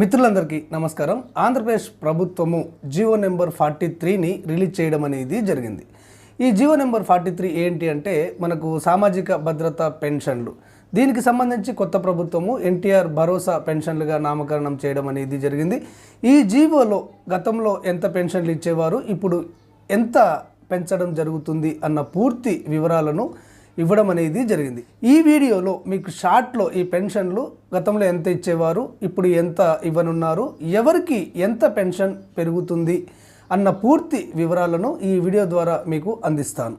మిత్రులందరికీ నమస్కారం. ఆంధ్రప్రదేశ్ ప్రభుత్వము జియో నెంబర్ ఫార్టీ త్రీని రిలీజ్ చేయడం అనేది జరిగింది. ఈ జియో నెంబర్ ఫార్టీ త్రీ ఏంటి అంటే మనకు సామాజిక భద్రత పెన్షన్లు. దీనికి సంబంధించి కొత్త ప్రభుత్వము ఎన్టీఆర్ భరోసా పెన్షన్లుగా నామకరణం చేయడం అనేది జరిగింది. ఈ జీవోలో గతంలో ఎంత పెన్షన్లు ఇచ్చేవారు ఇప్పుడు ఎంత పెంచడం జరుగుతుంది అన్న పూర్తి వివరాలను ఇవ్వడం అనేది జరిగింది. ఈ వీడియోలో మీకు షార్ట్లో ఈ పెన్షన్లు గతంలో ఎంత ఇచ్చేవారు ఇప్పుడు ఎంత ఇవ్వనున్నారు ఎవరికి ఎంత పెన్షన్ పెరుగుతుంది అన్న పూర్తి వివరాలను ఈ వీడియో ద్వారా మీకు అందిస్తాను.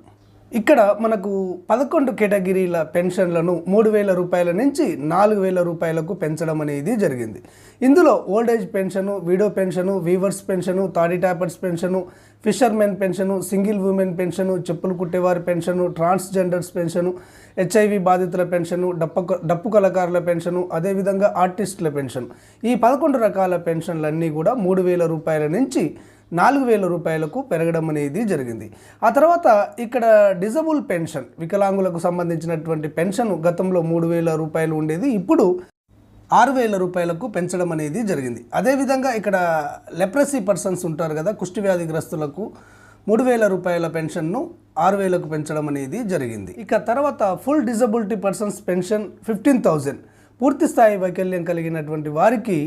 ఇక్కడ మనకు పదకొండు కేటగిరీల పెన్షన్లను మూడు వేల రూపాయల నుంచి నాలుగు వేల రూపాయలకు పెంచడం అనేది జరిగింది. ఇందులో old age pension widow pension weavers pension తాడి tappers pension fishermen pension single women pension చెప్పులు కుట్టేవారి పెన్షను ట్రాన్స్జెండర్స్ పెన్షను హెచ్ఐవి బాధితుల పెన్షను డప్పు డప్పు కళాకారుల పెన్షను అదేవిధంగా ఆర్టిస్టుల పెన్షన్. ఈ పదకొండు రకాల పెన్షన్లన్నీ కూడా మూడు వేల రూపాయల నుంచి నాలుగు వేల రూపాయలకు పెరగడం అనేది జరిగింది. ఆ తర్వాత ఇక్కడ డిజబుల్ పెన్షన్ వికలాంగులకు సంబంధించినటువంటి పెన్షన్ గతంలో మూడు వేల రూపాయలు ఉండేది. ఇప్పుడు ఆరు వేల రూపాయలకు పెంచడం అనేది జరిగింది. అదేవిధంగా ఇక్కడ లెప్రసీ పర్సన్స్ ఉంటారు కదా కుష్టి వ్యాధిగ్రస్తులకు మూడు వేల రూపాయల పెన్షన్ను ఆరు వేలకు పెంచడం అనేది జరిగింది. ఇక తర్వాత full disability persons pension fifteen thousand. పూర్తి స్థాయి వైకల్యం కలిగినటువంటి వారికి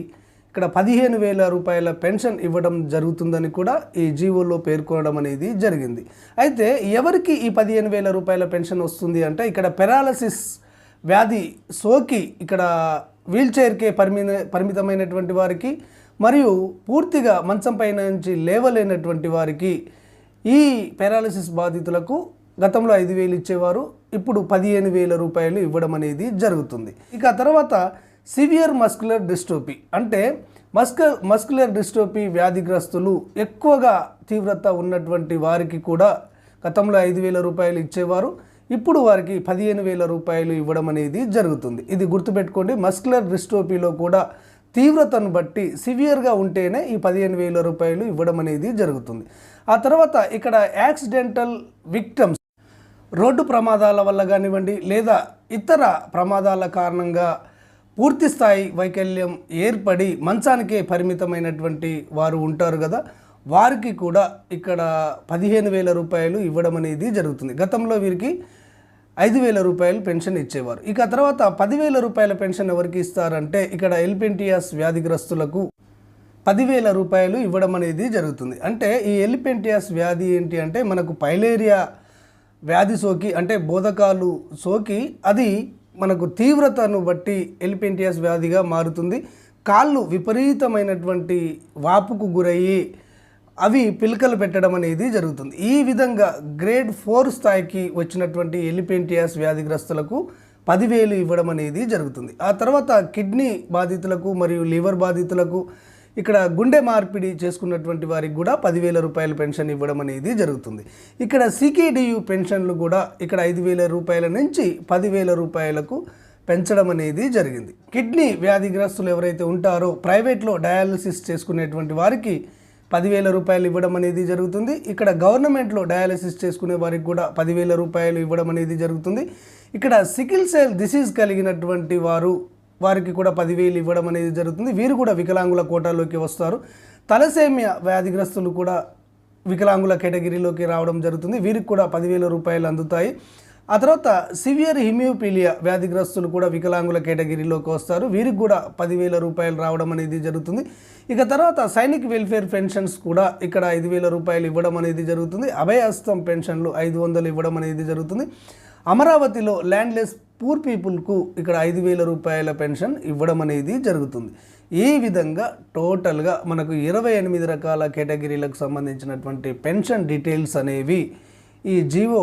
ఇక్కడ పదిహేను వేల రూపాయల పెన్షన్ ఇవ్వడం జరుగుతుందని కూడా ఈ జీవోలో పేర్కొనడం అనేది జరిగింది. అయితే ఎవరికి ఈ పదిహేను వేల రూపాయల పెన్షన్ వస్తుంది అంటే ఇక్కడ పెరాలసిస్ వ్యాధి సోకి ఇక్కడ వీల్చైర్కే పరిమి పరిమితమైనటువంటి వారికి మరియు పూర్తిగా మంచం పైన నుంచి లేవలేనటువంటి వారికి ఈ పెరాలసిస్ బాధితులకు గతంలో ఐదు వేలు ఇచ్చేవారు ఇప్పుడు పదిహేను వేల రూపాయలు ఇవ్వడం అనేది జరుగుతుంది. ఇక తర్వాత సివియర్ మస్కులర్ డిస్టోపీ అంటే మస్క మస్కులర్ డిస్టోపీ వ్యాధిగ్రస్తులు ఎక్కువగా తీవ్రత ఉన్నటువంటి వారికి కూడా గతంలో ఐదు వేల రూపాయలు ఇచ్చేవారు ఇప్పుడు వారికి పదిహేను వేల రూపాయలు ఇవ్వడం అనేది జరుగుతుంది. ఇది గుర్తుపెట్టుకోండి మస్కులర్ డిస్టోపీలో కూడా తీవ్రతను బట్టి సివియర్గా ఉంటేనే ఈ పదిహేను వేల రూపాయలు ఇవ్వడం అనేది జరుగుతుంది. ఆ తర్వాత ఇక్కడ యాక్సిడెంటల్ విక్టమ్స్ రోడ్డు ప్రమాదాల వల్ల కానివ్వండి లేదా ఇతర ప్రమాదాల కారణంగా పూర్తి స్థాయి వైకల్యం ఏర్పడి మంచానికే పరిమితమైనటువంటి వారు ఉంటారు కదా వారికి కూడా ఇక్కడ పదిహేను వేల రూపాయలు ఇవ్వడం అనేది జరుగుతుంది. గతంలో వీరికి ఐదు వేల రూపాయలు పెన్షన్ ఇచ్చేవారు. ఇక తర్వాత పదివేల రూపాయల పెన్షన్ ఎవరికి ఇస్తారంటే ఇక్కడ ఎల్పెంటియాస్ వ్యాధిగ్రస్తులకు పదివేల రూపాయలు ఇవ్వడం అనేది జరుగుతుంది. అంటే ఈ ఎలిపెంటియాస్ వ్యాధి ఏంటి అంటే మనకు పైలేరియా వ్యాధి సోకి అంటే బోధకాలు సోకి అది మనకు తీవ్రతను బట్టి ఎలిపెంటియాస్ వ్యాధిగా మారుతుంది. కాళ్ళు విపరీతమైనటువంటి వాపుకు గురయ్యి అవి పిలకలు పెట్టడం అనేది జరుగుతుంది. ఈ విధంగా గ్రేడ్ ఫోర్ స్థాయికి వచ్చినటువంటి ఎలిపెంటియాస్ వ్యాధిగ్రస్తులకు పదివేలు ఇవ్వడం అనేది జరుగుతుంది. ఆ తర్వాత కిడ్నీ బాధితులకు మరియు లివర్ బాధితులకు ఇక్కడ గుండె మార్పిడి చేసుకున్నటువంటి వారికి కూడా పదివేల రూపాయల పెన్షన్ ఇవ్వడం అనేది జరుగుతుంది. ఇక్కడ సికేడియు పెన్షన్లు కూడా ఇక్కడ ఐదు వేల రూపాయల నుంచి పదివేల రూపాయలకు పెంచడం అనేది జరిగింది. కిడ్నీ వ్యాధిగ్రస్తులు ఎవరైతే ఉంటారో ప్రైవేట్లో డయాలసిస్ చేసుకునేటువంటి వారికి పదివేల రూపాయలు ఇవ్వడం అనేది జరుగుతుంది. ఇక్కడ గవర్నమెంట్లో డయాలసిస్ చేసుకునే వారికి కూడా పదివేల రూపాయలు ఇవ్వడం అనేది జరుగుతుంది. ఇక్కడ సికిల్ సెల్ డిసీజ్ కలిగినటువంటి వారు వారికి కూడా పదివేలు ఇవ్వడం అనేది జరుగుతుంది. వీరు కూడా వికలాంగుల కోటాలోకి వస్తారు. తలసేమియా వ్యాధిగ్రస్తులు కూడా వికలాంగుల కేటగిరీలోకి రావడం జరుగుతుంది. వీరికి కూడా పదివేల రూపాయలు అందుతాయి. ఆ తర్వాత సివియర్ హిమియోపీలియా వ్యాధిగ్రస్తులు కూడా వికలాంగుల కేటగిరీలోకి వస్తారు. వీరికి కూడా పదివేల రూపాయలు రావడం అనేది జరుగుతుంది. ఇక తర్వాత సైనిక్ వెల్ఫేర్ పెన్షన్స్ కూడా ఇక్కడ ఐదు వేల రూపాయలు ఇవ్వడం అనేది జరుగుతుంది. అభయహస్తం పెన్షన్లు ఐదు వందలు ఇవ్వడం అనేది జరుగుతుంది. అమరావతిలో ల్యాండ్లెస్ పూర్ పీపుల్కు ఇక్కడ ఐదు వేల రూపాయల పెన్షన్ ఇవ్వడం అనేది జరుగుతుంది. ఈ విధంగా టోటల్గా మనకు ఇరవై ఎనిమిది రకాల కేటగిరీలకు సంబంధించినటువంటి పెన్షన్ డీటెయిల్స్ అనేవి ఈ జీవో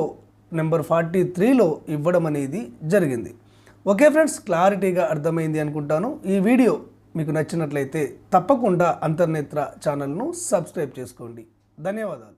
నెంబర్ ఫార్టీ త్రీలో ఇవ్వడం అనేది జరిగింది. ఓకే ఫ్రెండ్స్ క్లారిటీగా అర్థమైంది అనుకుంటాను. ఈ వీడియో మీకు నచ్చినట్లయితే తప్పకుండా అంతర్నేత్ర ఛానల్ను సబ్స్క్రైబ్ చేసుకోండి. ధన్యవాదాలు.